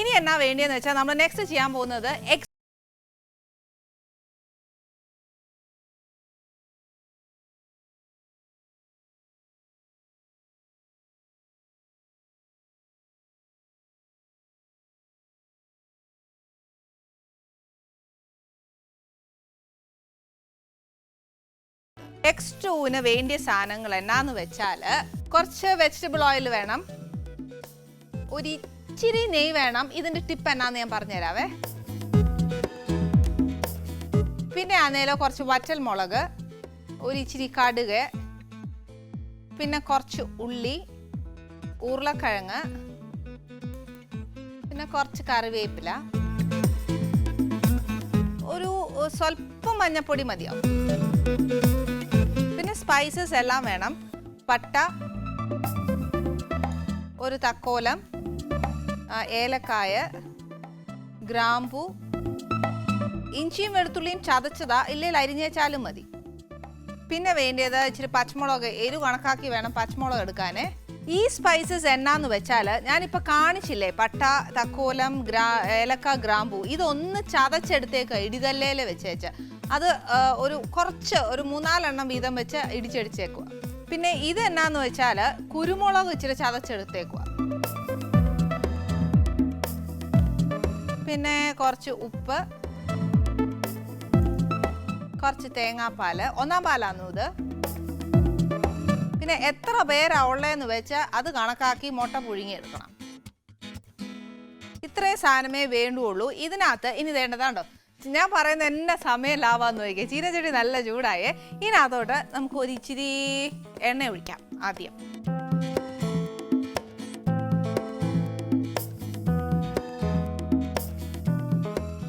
ഇനി എന്നാ വേണ്ടിയെന്ന് വെച്ചാൽ നമ്മൾ നെക്സ്റ്റ് ചെയ്യാൻ പോകുന്നത് എക്സ് എക്സ് ടൂവിന് വേണ്ടിയ സാധനങ്ങൾ എന്നാന്ന് വെച്ചാൽ കുറച്ച് വെജിറ്റബിൾ ഓയിൽ വേണം. ഒരു ഇച്ചിരി നെയ് വേണം. ഇതിന്റെ ടിപ്പ് എന്നാന്ന് ഞാൻ പറഞ്ഞുതരാവേ. പിന്നെ ആന്നേലോ കുറച്ച് വറ്റൽ മുളക് ഒരു ഇച്ചിരി കടുക് പിന്നെ കുറച്ച് ഉള്ളി ഉരുളക്കിഴങ്ങ് പിന്നെ കുറച്ച് കറിവേപ്പില. ഒരു സ്വല്പം മഞ്ഞപ്പൊടി മതിയാവും പിന്നെ സ്പൈസസ് എല്ലാം വേണം. പട്ട ഒരു തക്കോലം ഏലക്കായ ഗ്രാമ്പു ഇഞ്ചിയും വെളുത്തുള്ളിയും ചതച്ചതാ ഇല്ലെങ്കിൽ അരിഞ്ഞേച്ചാലും മതി. പിന്നെ വേണ്ടിയത് ഇച്ചിരി പച്ചമുളക് എരു കണക്കാക്കി വേണം പച്ചമുളക് എടുക്കാനേ. ഈ സ്പൈസസ് എന്നാന്ന് വെച്ചാൽ ഞാനിപ്പോൾ കാണിച്ചില്ലേ പട്ട തക്കോലം ഗ്രാ ഏലക്ക ഗ്രാമ്പു ഇതൊന്ന് ചതച്ചെടുത്തേക്ക് ഇടികല്ലേൽ വെച്ചേച്ച്. അത് ഒരു കുറച്ച് ഒരു മൂന്നാലെണ്ണം വീതം വെച്ച് ഇടിച്ചടിച്ചേക്കുക പിന്നെ ഇത് എന്നാന്ന് വെച്ചാൽ കുരുമുളക് ഇച്ചിരി ചതച്ചെടുത്തേക്കുക പിന്നെ കുറച്ച് ഉപ്പ് കുറച്ച് തേങ്ങാപ്പാൽ. ഒന്നാം പാലാന്നു ഇത്? പിന്നെ എത്ര പേരാ ഉള്ളതെന്ന് വെച്ചാൽ അത് കണക്കാക്കി മുട്ട പുഴുങ്ങിയെടുക്കണം. ഇത്രയും സാധനമേ വേണ്ടുള്ളൂ. ഇതിനകത്ത് ഇനി വേണ്ടതാണ്ടോ ഞാൻ പറയുന്ന എന്നെ സമയം ലാവാന്ന് നോക്കിയേ ചീനച്ചെടി നല്ല ചൂടായേ. ഇതിനകത്തോട്ട് നമുക്ക് ഒരു ഇച്ചിരി എണ്ണ ഒഴിക്കാം ആദ്യം.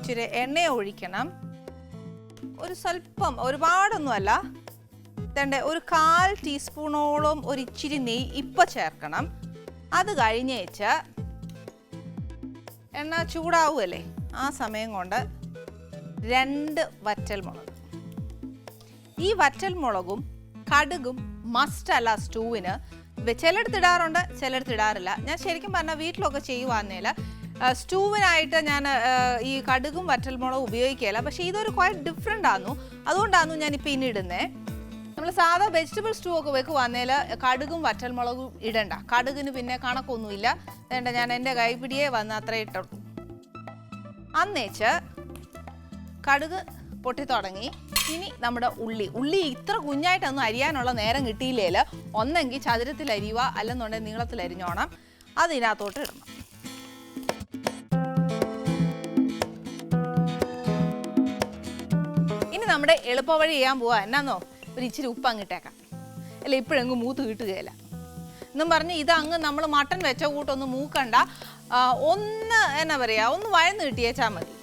ഇച്ചിരി എണ്ണ ഒഴിക്കണം. ഒരു സ്വല്പം ഒരുപാടൊന്നുമല്ല. തേണ്ട ഒരു കാൽ ടീസ്പൂണോളം ഒരു ഇച്ചിരി നെയ്യ് ഇപ്പം ചേർക്കണം. അത് കഴിഞ്ഞേച്ച് എണ്ണ ചൂടാവുമല്ലേ ആ സമയം കൊണ്ട് രണ്ട് വറ്റൽ മുളക്. ഈ വറ്റൽ മുളകും കടുകും മസ്റ്റ് അല്ല സ്റ്റൂവിന്. ചിലടത്തിടാറുണ്ട് ചിലടത്തിടാറില്ല ഞാൻ ശരിക്കും പറഞ്ഞാൽ വീട്ടിലൊക്കെ ചെയ്യുവാന്നേല സ്റ്റൂവിനായിട്ട് ഞാൻ ഈ കടുകും വറ്റൽമുളകും ഉപയോഗിക്കുകയില്ല. പക്ഷേ ഇതൊരു ക്വയറ്റ് ഡിഫറെന്റ് ആന്നു. അതുകൊണ്ടാണ് ഞാൻ ഇപ്പം ഇനി നമ്മൾ സാധാ വെജിറ്റബിൾ സ്റ്റൂ ഒക്കെ വെക്കുവാന്നേൽ കടുകും വറ്റൽമുളകും ഇടണ്ട. കടുകിന് പിന്നെ കണക്കൊന്നുമില്ല. വേണ്ട ഞാൻ എന്റെ കൈപിടിയെ വന്ന് അത്ര ഇട്ടുള്ളൂ അന്നേച്ച് കടുക് പൊട്ടി തുടങ്ങി ഇനി നമ്മുടെ ഉള്ളി. ഉള്ളി ഇത്ര കുഞ്ഞായിട്ടൊന്നും അരിയാനുള്ള നേരം കിട്ടിയില്ലേൽ ഒന്നെങ്കിൽ ചതുരത്തിൽ അരിയുക അല്ലെന്നുണ്ടെങ്കിൽ നീളത്തിൽ അരിഞ്ഞോണം അതിനകത്തോട്ട് ഇടണം. നമ്മുടെ എളുപ്പവഴി ചെയ്യാൻ പോവാ. എന്നാന്നോ? ഒരു ഇച്ചിരി ഉപ്പ് അങ്ങിട്ടേക്കാം അല്ല ഇപ്പോഴെങ്ങ് മൂത്ത് കിട്ടുകയില്ല. എന്നും പറഞ്ഞ് ഇത് അങ്ങ് നമ്മൾ മട്ടൻ വെച്ച കൂട്ടൊന്ന് മൂക്കണ്ട. ഒന്ന് എന്നാ പറയാ ഒന്ന് വഴന്ന് കിട്ടിയേച്ചാൽ മതി.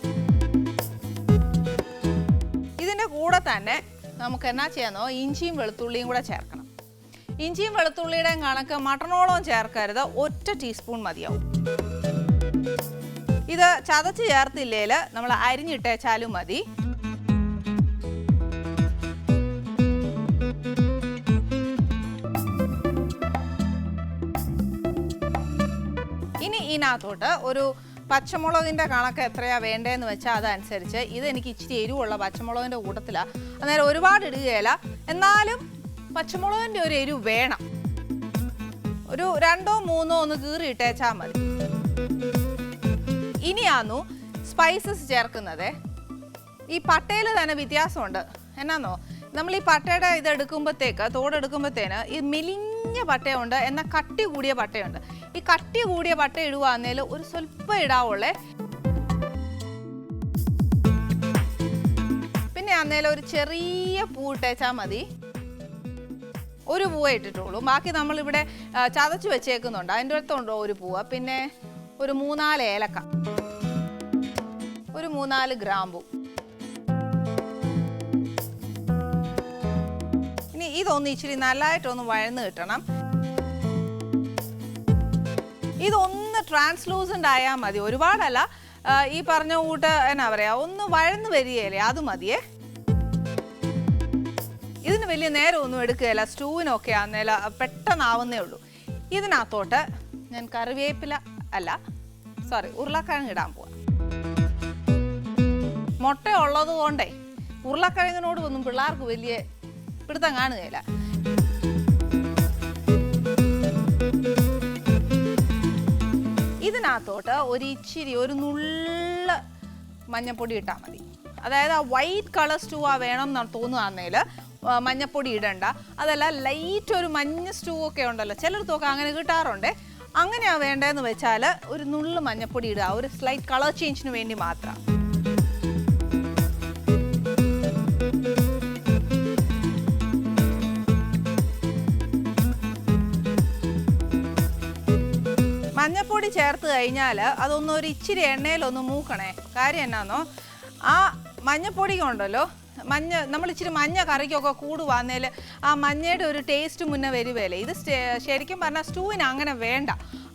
ഇതിന്റെ കൂടെ തന്നെ നമുക്ക് എന്നാ ചെയ്യാന്നോ? ഇഞ്ചിയും വെളുത്തുള്ളിയും കൂടെ ചേർക്കണം. ഇഞ്ചിയും വെളുത്തുള്ളിയുടെയും കണക്ക് മട്ടണോളം ചേർക്കരുത്. ഒറ്റ ടീസ്പൂൺ മതിയാവും. ഇത് ചതച്ച് ചേർത്തില്ലേൽ നമ്മൾ അരിഞ്ഞിട്ടേച്ചാലും മതി. ഇതിനകത്തോട്ട് ഒരു പച്ചമുളകിന്റെ കണക്ക് എത്രയാ വേണ്ടതെന്ന് വെച്ചാൽ അതനുസരിച്ച് ഇതെനിക്ക് ഇച്ചിരി എരിവുള്ള പച്ചമുളകിന്റെ കൂട്ടത്തിലാണ് അന്നേരം ഒരുപാട് ഇടുകയില്ല. എന്നാലും പച്ചമുളകിന്റെ ഒരു എരിവ് വേണം. ഒരു രണ്ടോ മൂന്നോ ഒന്ന് കീറി ഇട്ടേച്ചാൽ മതി. ഇനിയാന്നു സ്പൈസസ് ചേർക്കുന്നത്. ഈ പട്ടയിൽ തന്നെ വ്യത്യാസമുണ്ട്. എന്നാന്നോ? നമ്മൾ ഈ പട്ടയുടെ ഇത് എടുക്കുമ്പോഴത്തേക്ക് തോടെടുക്കുമ്പോഴത്തേന് ഈ മെലിഞ്ഞ പട്ടയുണ്ട് എന്നാൽ കട്ടി കൂടിയ പട്ടയുണ്ട്. ഈ കട്ടി കൂടിയ പട്ട ഇടുവാന്നേൽ ഒരു സ്വല്പം ഇടാവുള്ളേ. പിന്നെ അന്നേലും ഒരു ചെറിയ പൂ ഇട്ടേച്ചാൽ മതി. ഒരു പൂവേ ഇട്ടിട്ടുള്ളൂ. ബാക്കി നമ്മളിവിടെ ചതച്ച് വെച്ചേക്കുന്നുണ്ട്. അതിന്റെ അടുത്തുണ്ടോ ഒരു പൂവ്? പിന്നെ ഒരു മൂന്നാൽ ഏലക്ക. ഒരു മൂന്നാൽ ഗ്രാമ്പു. ഇതൊന്ന് ഇച്ചിരി നല്ലതായിട്ടൊന്ന് വഴന്ന് കിട്ടണം. ഇതൊന്ന് ട്രാൻസ്ലൂസന്റ് ആയാൽ മതി. ഒരുപാടല്ല ഈ പറഞ്ഞ കൂട്ട് എന്നാ പറയാ ഒന്ന് വഴന്ന് വരികയല്ലേ അത് മതിയേ. ഇതിന് വലിയ നേരമൊന്നും എടുക്കുകയില്ല സ്റ്റൂവിനൊക്കെ ആന്നേല പെട്ടെന്നാവുന്നേ ഉള്ളൂ. ഇതിനകത്തോട്ട് ഞാൻ കറിവേപ്പില അല്ല സോറി ഉരുളക്കിഴങ്ങ് ഇടാൻ പോവാം. മുട്ട ഉള്ളത് കൊണ്ടേ ഉരുളക്കിഴങ്ങിനോട് ഒന്നും പിള്ളേർക്ക് വലിയ പിടുത്തം കാണുകയില്ല. ഇതിനകത്തോട്ട് ഒരു ഇച്ചിരി ഒരു നുള്ള മഞ്ഞപ്പൊടി ഇട്ടാൽ മതി. അതായത് ആ വൈറ്റ് കളർ സ്റ്റൂ ആ വേണം എന്ന് തോന്നുകയാണെങ്കിൽ മഞ്ഞപ്പൊടി ഇടണ്ട. അതല്ല ലൈറ്റ് ഒരു മഞ്ഞ സ്റ്റൂ ഒക്കെ ഉണ്ടല്ലോ ചിലർക്കൊക്കെ അങ്ങനെ കിട്ടാറുണ്ട്. അങ്ങനെയാണ് വേണ്ടതെന്ന് വെച്ചാൽ ഒരു നുള്ളു മഞ്ഞപ്പൊടി ഇടുക ഒരു സ്ലൈറ്റ് കളർ ചേഞ്ചിന് വേണ്ടി മാത്രം. മഞ്ഞപ്പൊടി ചേർത്ത് കഴിഞ്ഞാൽ അതൊന്ന് ഒരു ഇച്ചിരി എണ്ണയിലൊന്ന് മൂക്കണേ. കാര്യം എന്നാന്നോ? ആ മഞ്ഞപ്പൊടി ഉണ്ടല്ലോ മഞ്ഞ നമ്മൾ ഇച്ചിരി മഞ്ഞ കറിക്കൊക്കെ കൂടുവാന്നേൽ ആ മഞ്ഞയുടെ ഒരു ടേസ്റ്റ് മുന്നേ വരുവേലേ. ഇത് ശരിക്കും പറഞ്ഞാൽ സ്റ്റൂവിന് അങ്ങനെ വേണ്ട.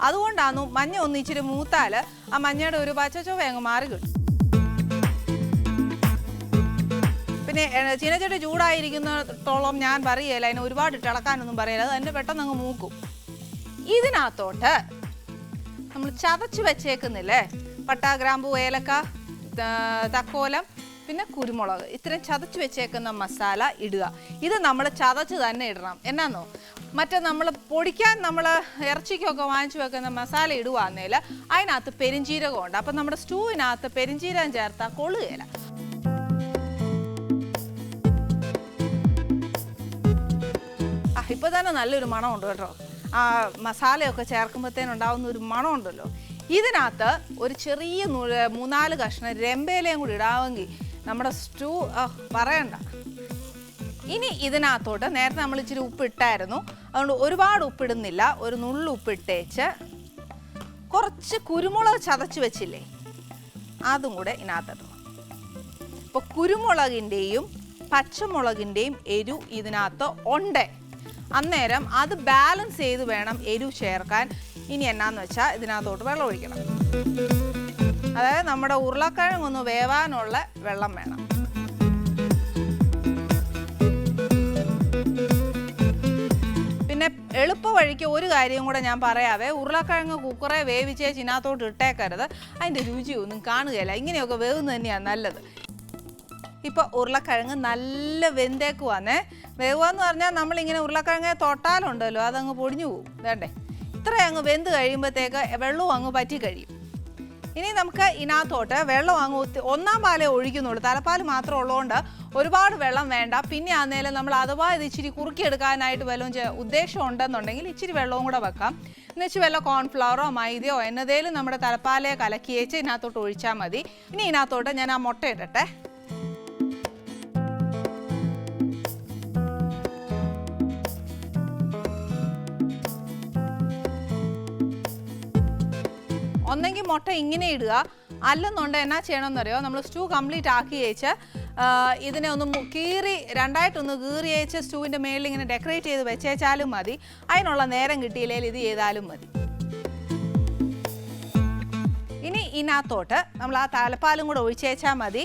അതുകൊണ്ടാണ് മഞ്ഞ ഒന്ന് ഇച്ചിരി മൂത്താൽ ആ മഞ്ഞയുടെ ഒരു പച്ചച്ചോവ അങ്ങ് മാറി കിട്ടും. പിന്നെ ചീനച്ചട്ടി ചൂടായിരിക്കുന്നിടത്തോളം ഞാൻ പറയല അതിനെ ഒരുപാട് ഇട്ട് ഇളക്കാനൊന്നും പറയില്ല അത് തന്നെ പെട്ടെന്ന് അങ്ങ് മൂക്കും. ഇതിനകത്തോട്ട് നമ്മൾ ചതച്ച് വെച്ചേക്കുന്നില്ലേ? പട്ട ഗ്രാമ്പു ഏലക്ക തക്കോലം പിന്നെ കുരുമുളക്. ഇത്രയും ചതച്ച് വെച്ചേക്കുന്ന മസാല ഇടുക. ഇത് നമ്മൾ ചതച്ച് തന്നെ ഇടണം. എന്നാന്നോ? മറ്റേ നമ്മൾ പൊടിക്കാൻ നമ്മൾ ഇറച്ചിക്കൊക്കെ വാങ്ങിച്ചു വെക്കുന്ന മസാല ഇടുവാന്നേൽ അതിനകത്ത് പെരിഞ്ചീരകം ഉണ്ട്. അപ്പം നമ്മുടെ സ്റ്റൂവിനകത്ത് പെരിഞ്ചീരകം ചേർത്താൽ കൊള്ളുകയില്ല ഇപ്പൊ തന്നെ നല്ലൊരു മണമുണ്ട് കേട്ടോ. ആ മസാലയൊക്കെ ചേർക്കുമ്പോഴത്തേനുണ്ടാവുന്ന ഒരു മണമുണ്ടല്ലോ. ഇതിനകത്ത് ഒരു ചെറിയ നൂൽ മൂന്നാൽ കഷ്ണം രമ്പയിലയും കൂടി ഇടാമെങ്കിൽ നമ്മുടെ സ്റ്റൂ പറയണ്ട. ഇനി ഇതിനകത്തോട്ട് നേരത്തെ നമ്മൾ ഇച്ചിരി ഉപ്പിട്ടായിരുന്നു. അതുകൊണ്ട് ഒരുപാട് ഉപ്പിടുന്നില്ല. ഒരു നുള്ളു ഉപ്പിട്ടേച്ച് കുറച്ച് കുരുമുളക് ചതച്ച് വെച്ചില്ലേ? അതും കൂടെ ഇതിനകത്തിടണം. അപ്പോൾ കുരുമുളകിന്റെയും പച്ചമുളകിന്റെയും എരു ഇതിനകത്ത് ഉണ്ട്. അന്നേരം അത് ബാലൻസ് ചെയ്ത് വേണം എരിവ് ചേർക്കാൻ. ഇനി എന്നാന്ന് വെച്ചാൽ ഇതിനകത്തോട്ട് വെള്ളം ഒഴിക്കണം. അതായത് നമ്മുടെ ഉരുളക്കിഴങ്ങൊന്ന് വേവാനുള്ള വെള്ളം വേണം. പിന്നെ എളുപ്പ വഴിക്ക് ഒരു കാര്യം കൂടെ ഞാൻ പറയാവേ. ഉരുളക്കിഴങ്ങ് കുക്കറെ വേവിച്ചേ ഇതിനകത്തോട്ട് ഇട്ടേക്കരുത്. അതിന്റെ രുചിയൊന്നും കാണുകയില്ല. ഇങ്ങനെയൊക്കെ വേവുന്നത് തന്നെയാണ് നല്ലത്. ഇപ്പോൾ ഉരുളക്കിഴങ്ങ് നല്ല വെന്തേക്കുവാന്നേ. വേവാന്ന് പറഞ്ഞാൽ നമ്മളിങ്ങനെ ഉരുളക്കിഴങ്ങ് തൊട്ടാലുണ്ടല്ലോ അതങ്ങ് പൊടിഞ്ഞു പോകും വേണ്ടേ? ഇത്ര അങ്ങ് വെന്ത് കഴിയുമ്പോഴത്തേക്ക് വെള്ളവും അങ്ങ് പറ്റി കഴിയും. ഇനി നമുക്ക് ഇതിനകത്തോട്ട് വെള്ളം അങ്ങ് ഒന്നാം പാലേ ഒഴിക്കുന്നുള്ളൂ. തലപ്പാൽ മാത്രം ഉള്ളതുകൊണ്ട് ഒരുപാട് വെള്ളം വേണ്ട. പിന്നെ ആന്നേലും നമ്മൾ അഥവാ ഇത് ഇച്ചിരി കുറുക്കിയെടുക്കാനായിട്ട് വല്ലതും ഉദ്ദേശം ഉണ്ടെന്നുണ്ടെങ്കിൽ ഇച്ചിരി വെള്ളവും കൂടെ വെക്കാം. എന്നുവെച്ച് വല്ല കോൺഫ്ലവറോ മൈദയോ എന്നതേലും നമ്മുടെ തലപ്പാലെ കലക്കിയേച്ച് ഇതിനകത്തോട്ട് ഒഴിച്ചാൽ മതി. ഇനി ഇതിനകത്തോട്ട് ഞാൻ ആ മുട്ട ഇടട്ടെ. ഒന്നെങ്കിൽ മുട്ട ഇങ്ങനെ ഇടുക. അല്ലെന്നുണ്ട് എന്നാ ചെയ്യണമെന്നറിയോ? നമ്മൾ സ്റ്റൂ കംപ്ലീറ്റ് ആക്കി അയച്ച് ഇതിനെ ഒന്ന് കീറി രണ്ടായിട്ടൊന്ന് കീറി അയച്ച് സ്റ്റൂവിന്റെ മേളിൽ ഇങ്ങനെ ഡെക്കറേറ്റ് ചെയ്ത് വെച്ചേച്ചാലും മതി. അതിനുള്ള നേരം കിട്ടിയില്ലെങ്കിൽ ഇത് ചെയ്താലും മതി. ഇനി ഇതിനകത്തോട്ട് നമ്മൾ ആ തലപ്പാലും കൂടെ ഒഴിച്ചേച്ചാൽ മതി.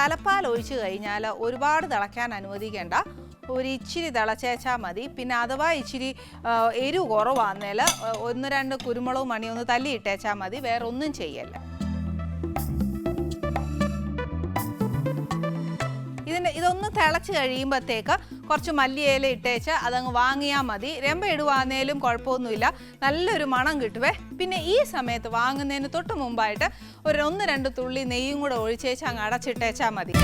തലപ്പാൽ ഒഴിച്ചു കഴിഞ്ഞാൽ ഒരുപാട് തിളയ്ക്കാൻ അനുവദിക്കേണ്ട ഒരു ഇച്ചിരി തിളച്ചേച്ചാൽ മതി. പിന്നെ അഥവാ ഇച്ചിരി എരിവ് കുറവാന്നേൽ ഒന്ന് രണ്ട് കുരുമുളക് മണി ഒന്ന് തല്ലി ഇട്ടേച്ചാൽ മതി. വേറെ ഒന്നും ചെയ്യല്ല. തിളച്ച് കഴിയുമ്പോഴത്തേക്ക് കുറച്ച് മല്ലിയില ഇട്ടേച്ച് അതങ്ങ് വാങ്ങിയാൽ മതി. രമ്പ ഇടുവാന്നേലും കുഴപ്പമൊന്നുമില്ല. നല്ലൊരു മണം കിട്ടുവേ. പിന്നെ ഈ സമയത്ത് വാങ്ങുന്നതിന് തൊട്ട് മുമ്പായിട്ട് ഒരു ഒന്ന് രണ്ട് തുള്ളി നെയ്യും കൂടെ ഒഴിച്ചേച്ച് അങ്ങ് അടച്ചിട്ടേച്ചാൽ മതി.